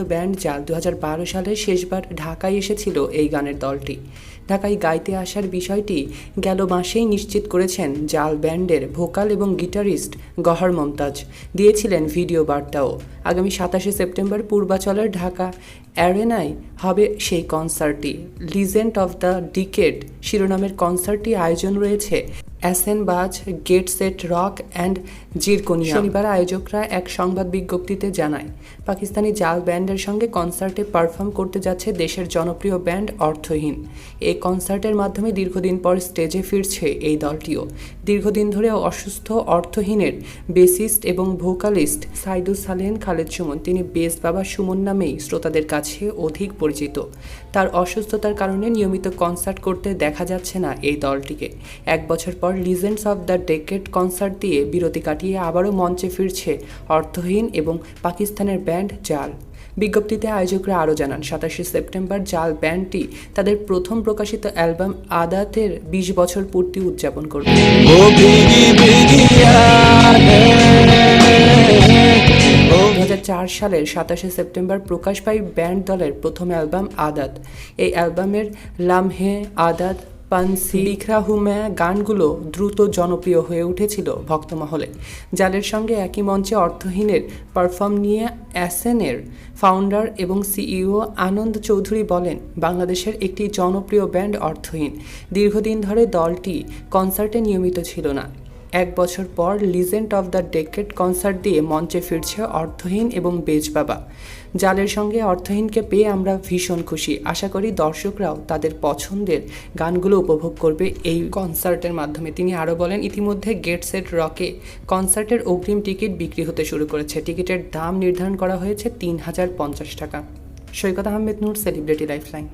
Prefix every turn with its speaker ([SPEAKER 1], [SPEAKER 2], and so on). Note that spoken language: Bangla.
[SPEAKER 1] ব্যান্ড জাল দু সালে শেষবার ঢাকায় এসেছিল এই গানের দলটি। ঢাকায় গাইতে আসার বিষয়টি গেল মাসেই নিশ্চিত করেছেন জাল ব্যান্ডের ভোকাল এবং গিটারিস্ট গহর মমতাজ। দিয়েছিলেন ভিডিও বার্তাও। আগামী সাতাশে সেপ্টেম্বর পূর্বাচলের ঢাকা অ্যারেনায় হবে সেই কনসার্টটি। লিজেন্ড অফ দ্য ডিকেড শিরোনামের কনসার্টটি আয়োজন রয়েছে অ্যাসেন বাজ গেট রক অ্যান্ড জিরকোনিয়া। শনিবার আয়োজকরা এক সংবাদ বিজ্ঞপ্তিতে জানায় পাকিস্তানি জাল ব্যান্ডের সঙ্গে কনসার্টে পারফর্ম করতে যাচ্ছে দেশের জনপ্রিয় ব্যান্ড অর্থহীন। এই কনসার্টের মাধ্যমে দীর্ঘদিন পর স্টেজে ফিরছে এই দলটিও। দীর্ঘদিন ধরে অসুস্থ অর্থহীনের বেসিস্ট এবং ভোকালিস্ট সাইদুল সালেন খালেদ সুমন তিনি বেস বাবা সুমন নামেই শ্রোতাদের কাছে অধিক পরিচিত। তার অসুস্থতার কারণে নিয়মিত কনসার্ট করতে দেখা যাচ্ছে না এই দলটিকে। এক বছর পর legends of the decade concert দিয়ে বিরতি কাটিয়ে আবারও মঞ্চে ফিরছে অর্থহীন এবং পাকিস্তানের ব্যান্ড জাল। বিজ্ঞপ্তিতে আয়োজকরা আরও জানান সাতাশে সেপ্টেম্বর জাল ব্যান্ডটি তাদের প্রথম প্রকাশিত অ্যালবাম আদাতের ২০ বছর পূর্তি উদযাপন করবে। চার সালের সাতাশে সেপ্টেম্বর প্রকাশ পায় ব্যান্ড দলের প্রথম অ্যালবাম আদাত। এই অ্যালবামের লামহে আদাত পানসি বিখরা হুমে গানগুলো দ্রুত জনপ্রিয় হয়ে উঠেছিল ভক্তমহলে জালের সঙ্গে একই মঞ্চে অর্থহীনের পারফর্ম নিয়ে অ্যাসেনের ফাউন্ডার এবং সিইও আনন্দ চৌধুরী বলেন, বাংলাদেশের একটি জনপ্রিয় ব্যান্ড অর্থহীন। দীর্ঘদিন ধরে দলটি কনসার্টে নিয়মিত ছিল না। এক বছর পর legend of the decade concert দিয়ে মঞ্চে ফিরছে অর্থহীন এবং বেজবাবা জালের সঙ্গে অর্থহীনকে পেয়ে আমরা ভীষণ খুশি। আশা করি দর্শকরাও তাদের পছন্দের গানগুলো উপভোগ করবে এই কনসার্টের মাধ্যমে। তিনি আরও বলেন, ইতিমধ্যে গেট সেট রকে কনসার্টের অগ্রিম টিকিট বিক্রি হতে শুরু করেছে। টিকিটের দাম নির্ধারণ করা হয়েছে তিন হাজার পঞ্চাশ টাকা। Saikat Ahmed Noor celebrity lifeline